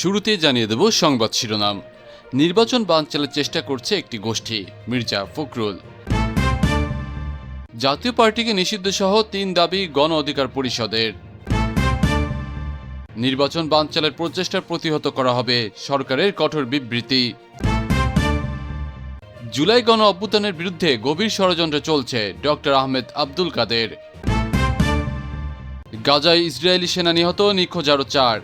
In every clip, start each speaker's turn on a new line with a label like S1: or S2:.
S1: শুরুতেই জানিয়ে দেব সংবাদ শিরোনাম। নির্বাচন বানচালের চেষ্টা করছে একটি গোষ্ঠী, মির্জা ফখরুল। জাতীয় পার্টিকে নিষিদ্ধ সহ তিন দাবি গণ অধিকার পরিষদের। নির্বাচন বানচালের প্রচেষ্টা প্রতিহত করা হবে সরকারের কঠোর বিবৃতি। জুলাই গণ অভ্যুত্থানের বিরুদ্ধে গভীর ষড়যন্ত্র চলছে ডক্টর আহমেদ আব্দুল কাদের। গাজায় ইসরায়েলি সেনা নিহত নিখোঁজ আরও চার।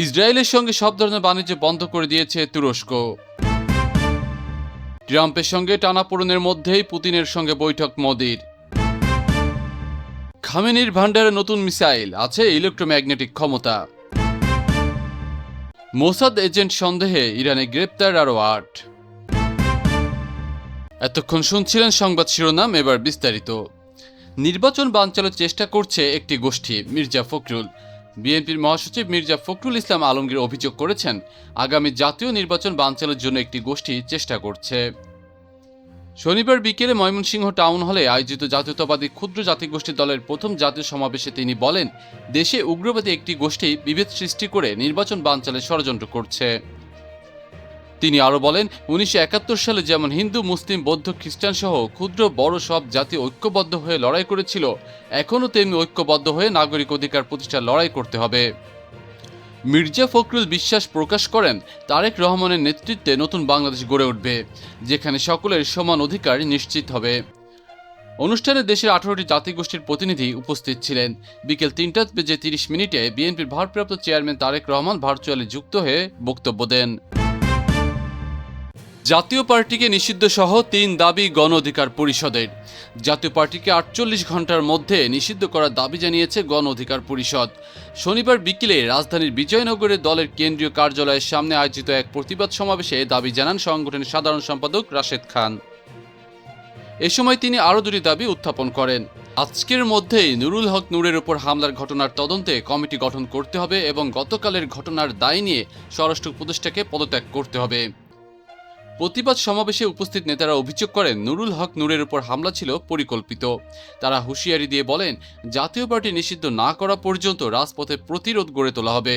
S1: ইসরায়েলের সঙ্গে সব ধরনের বাণিজ্য বন্ধ করে দিয়েছে তুরস্ক। ট্রাম্পের সঙ্গে টানাপোড়েনের মধ্যেই পুতিনের সঙ্গে বৈঠক মোদির। খামেনির ভান্ডারে নতুন মিসাইল, আছে ইলেকট্রোম্যাগনেটিক ক্ষমতা। মোসাদ এজেন্ট সন্দেহে ইরানে গ্রেপ্তার আরও আট। এতক্ষণ শুনছিলেন সংবাদ শিরোনাম, এবার বিস্তারিত। নির্বাচন বানচালের চেষ্টা করছে একটি গোষ্ঠী, মির্জা ফখরুল। বিএনপির মহাসচিব মির্জা ফখরুল ইসলাম আলমগীর অভিযোগ করেছেন, আগামী জাতীয় নির্বাচন বানচালের জন্য একটি গোষ্ঠী চেষ্টা করছে। শনিবার বিকেলে ময়মনসিংহ টাউন হলে আয়োজিত জাতীয়তাবাদী ক্ষুদ্র জাতিগোষ্ঠী দলের প্রথম জাতীয় সমাবেশে তিনি বলেন, দেশে উগ্রবাদী একটি গোষ্ঠী বিভেদ সৃষ্টি করে নির্বাচন বানচালের ষড়যন্ত্র করছে। তিনি আরও বলেন, উনিশশো একাত্তর সালে যেমন হিন্দু, মুসলিম, বৌদ্ধ, খ্রিস্টান সহ ক্ষুদ্র, বড় সব জাতি ঐক্যবদ্ধ হয়ে লড়াই করেছিল, এখনও তেমনি ঐক্যবদ্ধ হয়ে নাগরিক অধিকার প্রতিষ্ঠার লড়াই করতে হবে। মির্জা ফখরুল বিশ্বাস প্রকাশ করেন, তারেক রহমানের নেতৃত্বে নতুন বাংলাদেশ গড়ে উঠবে, যেখানে সকলের সমান অধিকার নিশ্চিত হবে। অনুষ্ঠানে দেশের আঠারোটি জাতিগোষ্ঠীর প্রতিনিধি উপস্থিত ছিলেন। বিকেল তিনটা বেজে তিরিশ মিনিটে বিএনপির ভারপ্রাপ্ত চেয়ারম্যান তারেক রহমান ভার্চুয়ালি যুক্ত হয়ে বক্তব্য দেন। জাতীয় পার্টিকে নিষিদ্ধ সহ তিন দাবি গণ অধিকার পরিষদের। জাতীয় পার্টিকে আটচল্লিশ ঘণ্টার মধ্যে নিষিদ্ধ করার দাবি জানিয়েছে গণ অধিকার পরিষদ। শনিবার বিকেলে রাজধানীর বিজয়নগরে দলের কেন্দ্রীয় কার্যালয়ের সামনে আয়োজিত এক প্রতিবাদ সমাবেশে দাবি জানান সংগঠনের সাধারণ সম্পাদক রাশেদ খান। এ সময় তিনি আরও দুটি দাবি উত্থাপন করেন। আজকের মধ্যেই নুরুল হক নূরের উপর হামলার ঘটনার তদন্তে কমিটি গঠন করতে হবে এবং গতকালের ঘটনার দায় নিয়ে স্বরাষ্ট্র উপদেষ্টাকে পদত্যাগ করতে হবে। প্রতিবাদ সমাবেশে উপস্থিত নেতারা অভিযোগ করেন, নুরুল হক নূরের উপর হামলা ছিল পরিকল্পিত। তারা হুঁশিয়ারি দিয়ে বলেন, জাতীয় পার্টি নিষিদ্ধ না করা পর্যন্ত রাজপথে প্রতিরোধ গড়ে তোলা হবে।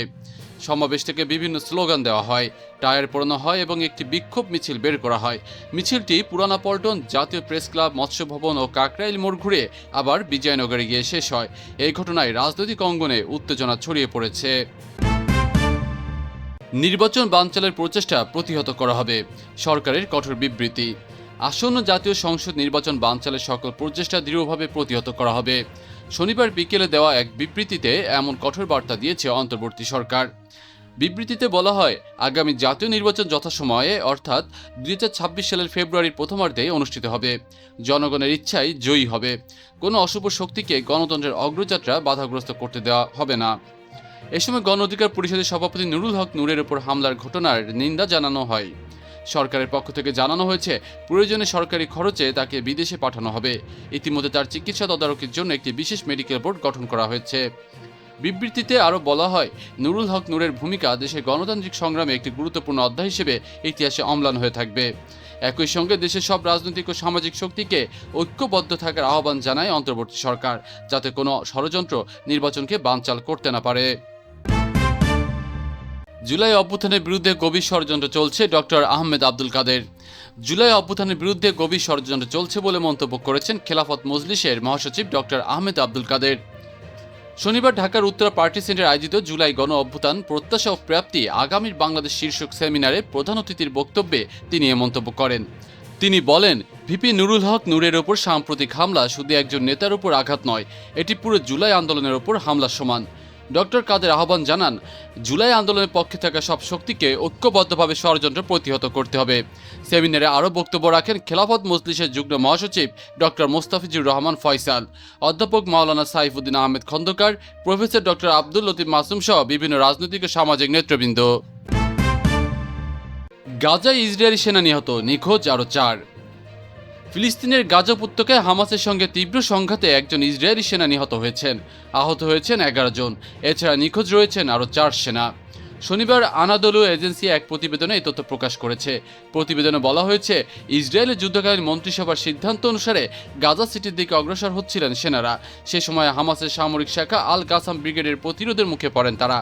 S1: সমাবেশ থেকে বিভিন্ন স্লোগান দেওয়া হয়, টায়ার পড়ানো হয় এবং একটি বিক্ষোভ মিছিল বের করা হয়। মিছিলটি পুরানা পল্টন, জাতীয় প্রেস ক্লাব, মৎস্য ভবন ও কাকরাইল মোড় ঘুরে আবার বিজয়নগরে গিয়ে শেষ হয়। এই ঘটনায় রাজনৈতিক অঙ্গনে উত্তেজনা ছড়িয়ে পড়েছে। নির্বাচন বানচালের প্রচেষ্টা প্রতিহত করা হবে। সরকারের কঠোর বিবৃতি। আসন্ন জাতীয় সংসদ নির্বাচন বানচালের সকল প্রচেষ্টা দৃঢ়ভাবে প্রতিহত করা হবে। শনিবার বিকেলে দেওয়া এক বিবৃতিতে এমন কঠোর বার্তা দিয়েছে অন্তর্বর্তী সরকার। বিবৃতিতে বলা হয়, আগামী জাতীয় নির্বাচন যথাসময়ে, অর্থাৎ দুই হাজার ছাব্বিশ সালের ফেব্রুয়ারির প্রথমার্ধে অনুষ্ঠিত হবে। জনগণের ইচ্ছাই জয়ী হবে। কোনো অশুভ শক্তিকে গণতন্ত্রের অগ্রযাত্রা বাধাগ্রস্ত করতে দেওয়া হবে না। এ সময় গণ অধিকার পরিষদের সভাপতি নুরুল হক নূরের উপর হামলার ঘটনার নিন্দা জানানো হয়। সরকারের পক্ষ থেকে জানানো হয়েছে, প্রয়োজনে সরকারি খরচে তাকে বিদেশে পাঠানো হবে। ইতিমধ্যে তার চিকিৎসা তদারকির জন্য একটি বিশেষ মেডিকেল বোর্ড গঠন করা হয়েছে। বিবৃতিতে আরও বলা হয়, নুরুল হক নূরের ভূমিকা দেশের গণতান্ত্রিক সংগ্রামে একটি গুরুত্বপূর্ণ অধ্যায় হিসেবে ইতিহাসে অম্লান হয়ে থাকবে। একই সঙ্গে দেশের সব রাজনৈতিক ও সামাজিক শক্তিকে ঐক্যবদ্ধ থাকার আহ্বান জানায় অন্তর্বর্তী সরকার, যাতে কোনো ষড়যন্ত্র নির্বাচনকে বানচাল করতে না পারে। জুলাই অভ্যুত্থানের বিরুদ্ধে গভীর ষড়যন্ত্র চলছে ডক্টর আহমেদ আব্দুল কাদের। জুলাই অভ্যুত্থানের বিরুদ্ধে গভীর ষড়যন্ত্র চলছে বলে মন্তব্য করেছেন খেলাফত মজলিসের মহাসচিব ডক্টর আহমেদ আব্দুল কাদের। শনিবার ঢাকার উত্তরা পার্টি সেন্টারে আয়োজিত জুলাই গণ অভ্যুত্থান, প্রত্যাশা ও প্রাপ্তি আগামীর বাংলাদেশ শীর্ষক সেমিনারে প্রধান অতিথির বক্তব্যে তিনি এ মন্তব্য করেন। তিনি বলেন, ভিপি নুরুল হক নূরের ওপর সাম্প্রতিক হামলা শুধু একজন নেতার উপর আঘাত নয়, এটি পুরো জুলাই আন্দোলনের ওপর হামলার সমান। ডক্টর কাদের আহ্বান জানান, জুলাই আন্দোলনের পক্ষে থাকা সব শক্তিকে ঐক্যবদ্ধভাবে ষড়যন্ত্র প্রতিহত করতে হবে। সেমিনারে আরও বক্তব্য রাখেন খেলাফত মজলিসের যুগ্ম মহাসচিব ডক্টর মোস্তাফিজুর রহমান ফয়সাল, অধ্যাপক মাওলানা সাইফুদ্দিন আহমেদ খন্দকার, প্রফেসর ডক্টর আব্দুল লতিফ মাসুম সহ বিভিন্ন রাজনৈতিক ও সামাজিক নেতৃবৃন্দ। গাজায় ইসরায়েলি সেনা নিহত, নিখোঁজ আরও চার। ফিলিস্তিনের গাজা উপত্যকায় হামাসের সঙ্গে তীব্র সংঘাতে একজন ইসরায়েলি সেনা নিহত হয়েছেন। আহত হয়েছেন এগারো জন। এছাড়া নিখোঁজ রয়েছেন আরও চার সেনা। শনিবার আনাদলু এজেন্সি এক প্রতিবেদনে এই তথ্য প্রকাশ করেছে। প্রতিবেদনে বলা হয়েছে ইসরায়েলের যুদ্ধকালীন মন্ত্রিসভার সিদ্ধান্ত অনুসারে গাজা সিটির দিকে অগ্রসর হচ্ছিলেন সেনারা। সে সময় হামাসের সামরিক শাখা আল কাসাম ব্রিগেডের প্রতিরোধের মুখে পড়েন তারা।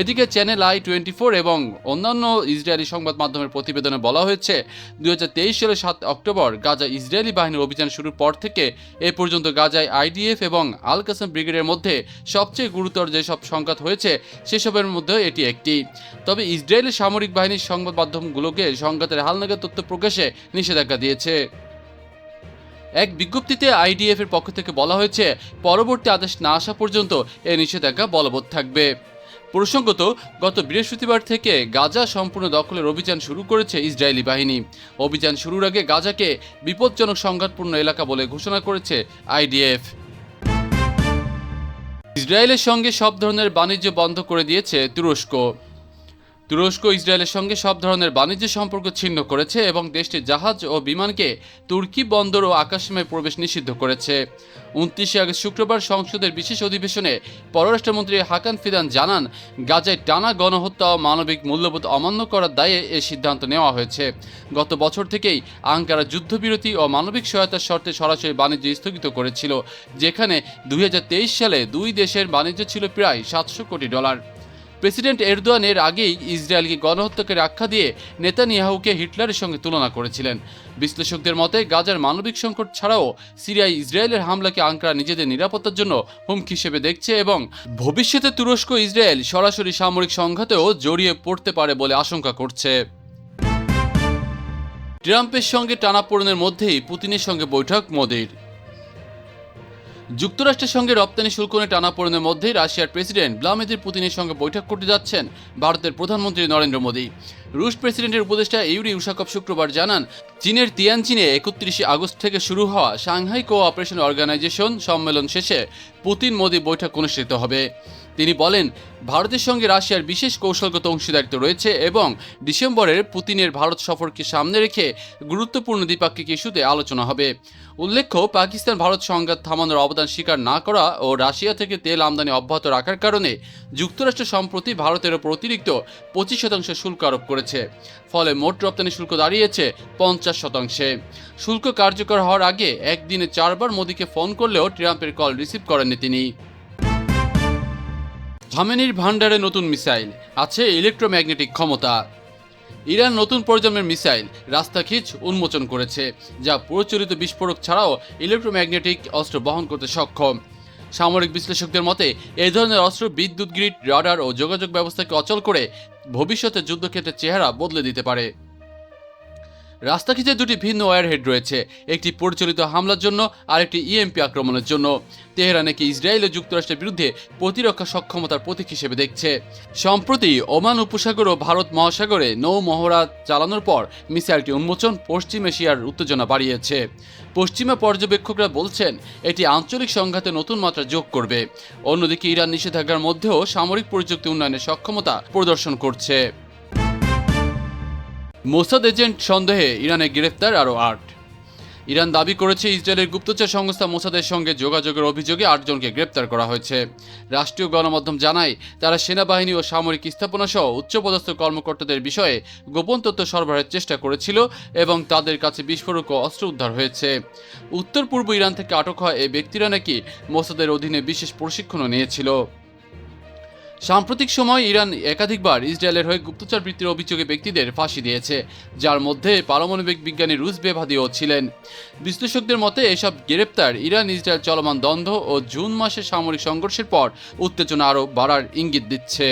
S1: এদিকে চ্যানেল আই টোয়েন্টি ফোর এবং অন্যান্য ইসরায়েলি সংবাদ মাধ্যমের প্রতিবেদনে বলা হয়েছে দু হাজার তেইশ সালের সাত অক্টোবর গাজা ইসরায়েলি বাহিনীর অভিযান শুরুর পর থেকে এ পর্যন্ত গাজায় আইডিএফ এবং আল কাসেম ব্রিগেডের মধ্যে সবচেয়ে গুরুতর যেসব সংঘাত হয়েছে, সেসবের মধ্যে এটি একটি। তবে ইসরায়েলের সামরিক বাহিনীর সংবাদ মাধ্যমগুলোকে সংঘাতের হালনাগাদ তথ্য প্রকাশে নিষেধাজ্ঞা দিয়েছে। এক বিজ্ঞপ্তিতে আইডিএফ এর পক্ষ থেকে বলা হয়েছে, পরবর্তী আদেশ না আসা পর্যন্ত এ নিষেধাজ্ঞা বলবৎ থাকবে। প্রসঙ্গত, গত বৃহস্পতিবার থেকে গাজা সম্পূর্ণ দখলের অভিযান শুরু করেছে ইসরায়েলি বাহিনী। অভিযান শুরুর আগে গাজাকে বিপজ্জনক সংঘাতপূর্ণ এলাকা বলে ঘোষণা করেছে আইডিএফ। ইসরায়েলের সঙ্গে সব ধরনের বাণিজ্য বন্ধ করে দিয়েছে তুরস্ক। তুরস্ক ইসরায়েলের সঙ্গে সব ধরনের বাণিজ্য সম্পর্ক ছিন্ন করেছে এবং দেশটির জাহাজ ও বিমানকে তুর্কি বন্দর ও আকাশসীমায় প্রবেশ নিষিদ্ধ করেছে। উনত্রিশে আগস্ট শুক্রবার সংসদের বিশেষ অধিবেশনে পররাষ্ট্রমন্ত্রী হাকান ফিদান জানান, গাজায় টানা গণহত্যা ও মানবিক মূল্যবোধ অমান্য করার দায়ে এ সিদ্ধান্ত নেওয়া হয়েছে। গত বছর থেকেই আঙ্কারা যুদ্ধবিরতি ও মানবিক সহায়তার শর্তে সরাসরি বাণিজ্য স্থগিত করেছিল, যেখানে দুই হাজার তেইশ সালে দুই দেশের বাণিজ্য ছিল প্রায় সাতশো কোটি ডলার। প্রেসিডেন্ট এরদোয়ান এর আগেই ইসরায়েলকে গণহত্যাকের আখ্যা দিয়ে নেতানিয়াহুকে হিটলারের সঙ্গে তুলনা করেছিলেন। বিশ্লেষকদের মতে, গাজার মানবিক সংকট ছাড়াও সিরিয়ায় ইসরায়েলের হামলাকে আঙ্কারা নিজেদের নিরাপত্তার জন্য হুমকি হিসেবে দেখছে এবং ভবিষ্যতে তুরস্ক ইসরায়েল সরাসরি সামরিক সংঘাতেও জড়িয়ে পড়তে পারে বলে আশঙ্কা করছে। ট্রাম্পের সঙ্গে টানাপোড়েনের মধ্যেই পুতিনের সঙ্গে বৈঠক, মোদির। যুক্তরাষ্ট্রের সঙ্গে রপ্তানি শুল্ক নিয়ে টানাপোড়েনের মধ্যেই রাশিয়ার প্রেসিডেন্ট ভ্লাদিমির পুতিনের সঙ্গে বৈঠক করতে যাচ্ছেন ভারতের প্রধানমন্ত্রী নরেন্দ্র মোদী। রুশ প্রেসিডেন্টের উপদেষ্টা ইউরি উশাকভ শুক্রবার জানান, চীনের তিয়ানচিনে একত্রিশে আগস্ট থেকে শুরু হওয়া সাংহাই কোঅপারেশন অর্গানাইজেশন সম্মেলন শেষে পুতিন মোদী বৈঠক অনুষ্ঠিত হবে। তিনি বলেন, ভারতের সঙ্গে রাশিয়ার বিশেষ কৌশলগত অংশীদারিত্ব রয়েছে এবং ডিসেম্বরের পুতিনের ভারত সফরকে সামনে রেখে গুরুত্বপূর্ণ দ্বিপাক্ষিক ইস্যুতে আলোচনা হবে। উল্লেখ্য, পাকিস্তান ভারত সংঘাত থামানোর অবদান স্বীকার না করা ও রাশিয়া থেকে তেল আমদানি অব্যাহত রাখার কারণে যুক্তরাষ্ট্র সম্প্রতি ভারতের ওপর অতিরিক্ত পঁচিশ শতাংশ শুল্ক আরোপ করেছে। ফলে মোট রপ্তানি শুল্ক দাঁড়িয়েছে পঞ্চাশ শতাংশে। শুল্ক কার্যকর হওয়ার আগে একদিনে চারবার মোদীকে ফোন করলেও ট্রাম্পের কল রিসিভ করেননি তিনি। ধামেনির ভান্ডারে নতুন মিসাইল, আছে ইলেকট্রোম্যাগনেটিক ক্ষমতা। ইরান নতুন প্রজন্মের মিসাইল, রাস্তা খিচ উন্মোচন করেছে, যা প্রচলিত বিস্ফোরক ছাড়াও ইলেকট্রোম্যাগনেটিক অস্ত্র বহন করতে সক্ষম। সামরিক বিশ্লেষকদের মতে, এ ধরনের অস্ত্র বিদ্যুৎ, গ্রিড, রাডার ও যোগাযোগ ব্যবস্থাকে অচল করে ভবিষ্যতে যুদ্ধক্ষেত্রের চেহারা বদলে দিতে পারে। রাস্তা খিচে দুটি ভিন্ন ওয়ারহেড রয়েছে, একটি পরিচালিত হামলার জন্য আর একটি ইএমপি আক্রমণের জন্য। তেহরানকে ইসরায়েল ও যুক্তরাষ্ট্রের বিরুদ্ধে প্রতিরক্ষা সক্ষমতার প্রতীক হিসেবে দেখছে। সম্প্রতি ওমান উপসাগর ও ভারত মহাসাগরে নৌ মহড়া চালানোর পর মিসাইলটি উন্মোচন পশ্চিম এশিয়ার উত্তেজনা বাড়িয়েছে। পশ্চিমা পর্যবেক্ষকরা বলছেন, এটি আঞ্চলিক সংঘাতে নতুন মাত্রা যোগ করবে। অন্যদিকে ইরান নিষেধাজ্ঞার মধ্যেও সামরিক প্রযুক্তি উন্নয়নের সক্ষমতা প্রদর্শন করছে। মোসাদ এজেন্ট সন্দেহে ইরানে গ্রেফতার আরও আট। ইরান দাবি করেছে ইসরায়েলের গুপ্তচর সংস্থা মোসাদের সঙ্গে যোগাযোগের অভিযোগে আটজনকে গ্রেপ্তার করা হয়েছে। রাষ্ট্রীয় গণমাধ্যম জানায়, তারা সেনাবাহিনী ও সামরিক স্থাপনা সহ উচ্চপদস্থ কর্মকর্তাদের বিষয়ে গোপন তথ্য সরবরাহের চেষ্টা করেছিল এবং তাদের কাছে বিস্ফোরক ও অস্ত্র উদ্ধার হয়েছে। উত্তর পূর্ব ইরান থেকে আটক হওয়া এই ব্যক্তিরা নাকি মোসাদের অধীনে বিশেষ প্রশিক্ষণও নিয়েছিল। সাম্প্রতিক সময় ইরান একাধিকবার ইসরায়েলের হয়ে গুপ্তচর বৃত্তির অভিযোগে ব্যক্তিদের ফাঁসি দিয়েছে, যার মধ্যে পারমাণবিক বিজ্ঞানী রুশ বেভাদিও ছিলেন। বিশ্লেষকদের মতে, এসব গ্রেপ্তার ইরান ইসরায়েল চলমান দ্বন্দ্ব ও জুন মাসে সামরিক সংঘর্ষের পর উত্তেজনা আরও বাড়ার ইঙ্গিত দিচ্ছে।